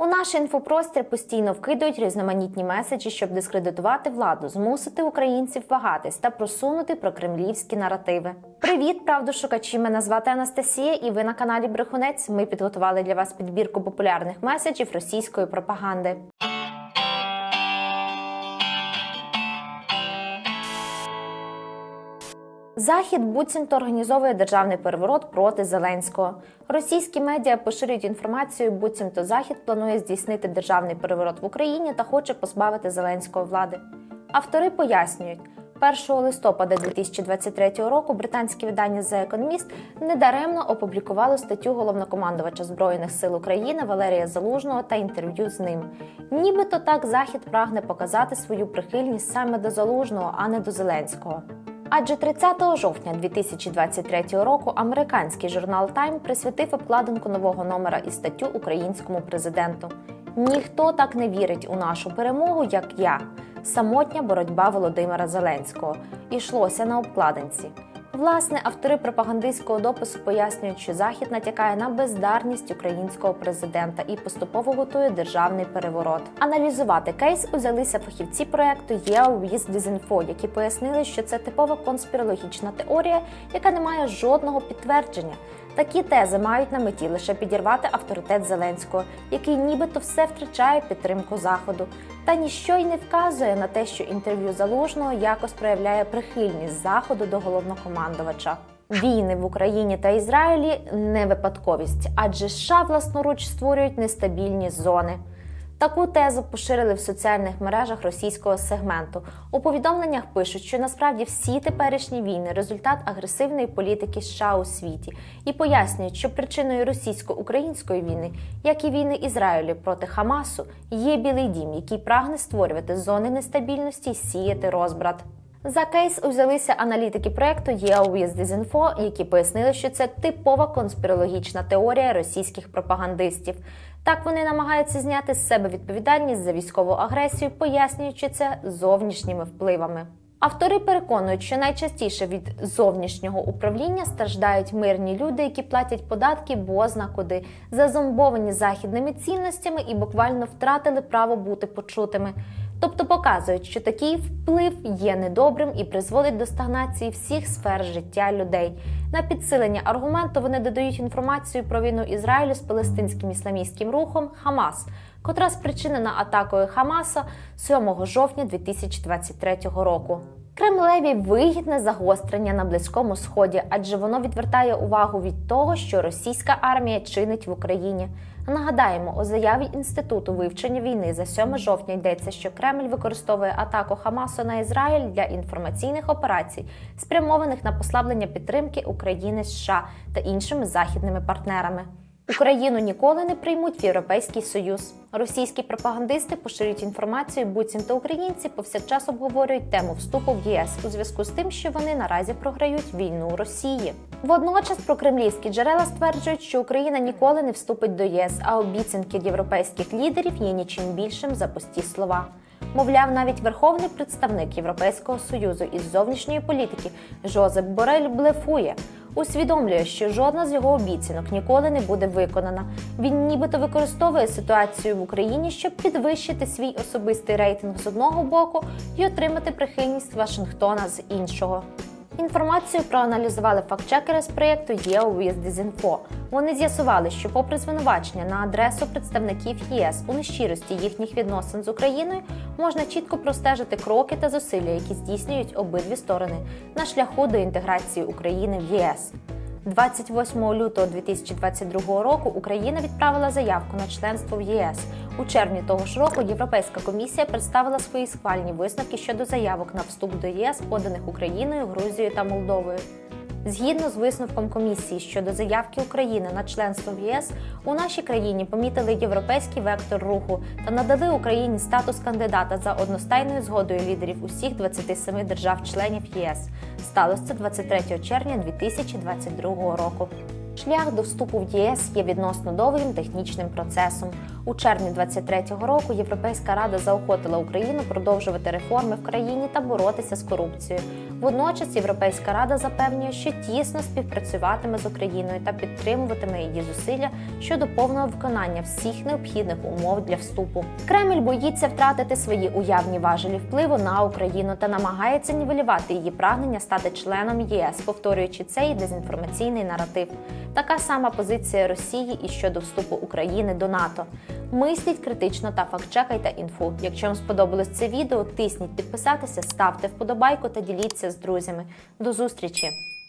У наш інфопростір постійно вкидують різноманітні меседжі, щоб дискредитувати владу, змусити українців вагатись та просунути прокремлівські наративи. Привіт, правдошукачі! Мене звати Анастасія, і ви на каналі Брехунець. Ми підготували для вас підбірку популярних меседжів російської пропаганди. Захід буцімто організовує державний переворот проти Зеленського. Російські медіа поширюють інформацію, буцімто Захід планує здійснити державний переворот в Україні та хоче позбавити Зеленського влади. Автори пояснюють. 1 листопада 2023 року британське видання The Economist недаремно опублікувало статтю головнокомандувача збройних сил України Валерія Залужного та інтерв'ю з ним. Нібито так Захід прагне показати свою прихильність саме до Залужного, а не до Зеленського. Адже 30 жовтня 2023 року американський журнал Time присвятив обкладинку нового номера і статтю українському президенту. Ніхто так не вірить у нашу перемогу, як я. Самотня боротьба Володимира Зеленського. Ішлося на обкладинці. Власне, автори пропагандистського допису пояснюють, що Захід натякає на бездарність українського президента і поступово готує державний переворот. Аналізувати кейс узялися фахівці проекту «Yeah with Disinfo», які пояснили, що це типова конспірологічна теорія, яка не має жодного підтвердження. Такі тези мають на меті лише підірвати авторитет Зеленського, який нібито все втрачає підтримку заходу. Та ніщо й не вказує на те, що інтерв'ю залужного якось проявляє прихильність заходу до головнокомандувача. Війни в Україні та Ізраїлі не випадковість, адже США власноруч створюють нестабільні зони. Таку тезу поширили в соціальних мережах російського сегменту. У повідомленнях пишуть, що насправді всі теперішні війни результат агресивної політики США у світі, і пояснюють, що причиною російсько-української війни, як і війни Ізраїлю проти Хамасу, є Білий Дім, який прагне створювати зони нестабільності і сіяти розбрат. За кейс узялися аналітики проекту «Yeah with які пояснили, що це типова конспірологічна теорія російських пропагандистів. Так вони намагаються зняти з себе відповідальність за військову агресію, пояснюючи це зовнішніми впливами. Автори переконують, що найчастіше від зовнішнього управління страждають мирні люди, які платять податки бозна куди, зазомбовані західними цінностями і буквально втратили право бути почутими. Тобто показують, що такий вплив є недобрим і призводить до стагнації всіх сфер життя людей. На підсилення аргументу вони додають інформацію про війну Ізраїлю з палестинським ісламістським рухом Хамас, котра спричинена атакою Хамаса 7 жовтня 2023 року. Кремлеві вигідне загострення на близькому сході, адже воно відвертає увагу від того, що російська армія чинить в Україні. Нагадаємо, у заяві інституту вивчення війни за 7 жовтня йдеться, що Кремль використовує атаку Хамасу на Ізраїль для інформаційних операцій, спрямованих на послаблення підтримки України, США та іншими західними партнерами. Україну ніколи не приймуть в Європейський Союз. Російські пропагандисти поширюють інформацію, буцімто українці повсякчас обговорюють тему вступу в ЄС у зв'язку з тим, що вони наразі програють війну Росії. Водночас прокремлівські джерела стверджують, що Україна ніколи не вступить до ЄС, а обіцянки європейських лідерів є нічим більшим за пусті слова. Мовляв, навіть верховний представник Європейського союзу із зовнішньої політики Жозеп Борель блефує. Усвідомлює, що жодна з його обіцянок ніколи не буде виконана. Він нібито використовує ситуацію в Україні, щоб підвищити свій особистий рейтинг з одного боку і отримати прихильність Вашингтона з іншого. Інформацію проаналізували фактчекери з проєкту «Yeah with Disinfo». Вони з'ясували, що, попри звинувачення на адресу представників ЄС у нещирості їхніх відносин з Україною, можна чітко простежити кроки та зусилля, які здійснюють обидві сторони на шляху до інтеграції України в ЄС. 28 лютого 2022 року Україна відправила заявку на членство в ЄС. У червні того ж року Європейська комісія представила свої схвальні висновки щодо заявок на вступ до єС, поданих Україною, Грузією та Молдовою. Згідно з висновком комісії щодо заявки України на членство в ЄС, у нашій країні помітили європейський вектор руху та надали Україні статус кандидата за одностайною згодою лідерів усіх 27 держав-членів ЄС. Сталося це 23 червня 2022 року. Шлях до вступу в ЄС є відносно довгим технічним процесом. У червні 23-го року Європейська рада заохотила Україну продовжувати реформи в країні та боротися з корупцією. Водночас Європейська рада запевнює, що тісно співпрацюватиме з Україною та підтримуватиме її зусилля щодо повного виконання всіх необхідних умов для вступу. Кремль боїться втратити свої уявні важелі впливу на Україну та намагається нівелювати її прагнення стати членом ЄС, повторюючи цей дезінформаційний наратив. Така сама позиція Росії і щодо вступу України до НАТО. Мисліть критично та фактчекайте інфу. Якщо вам сподобалось це відео, тисніть підписатися, ставте вподобайку та діліться з друзями. До зустрічі!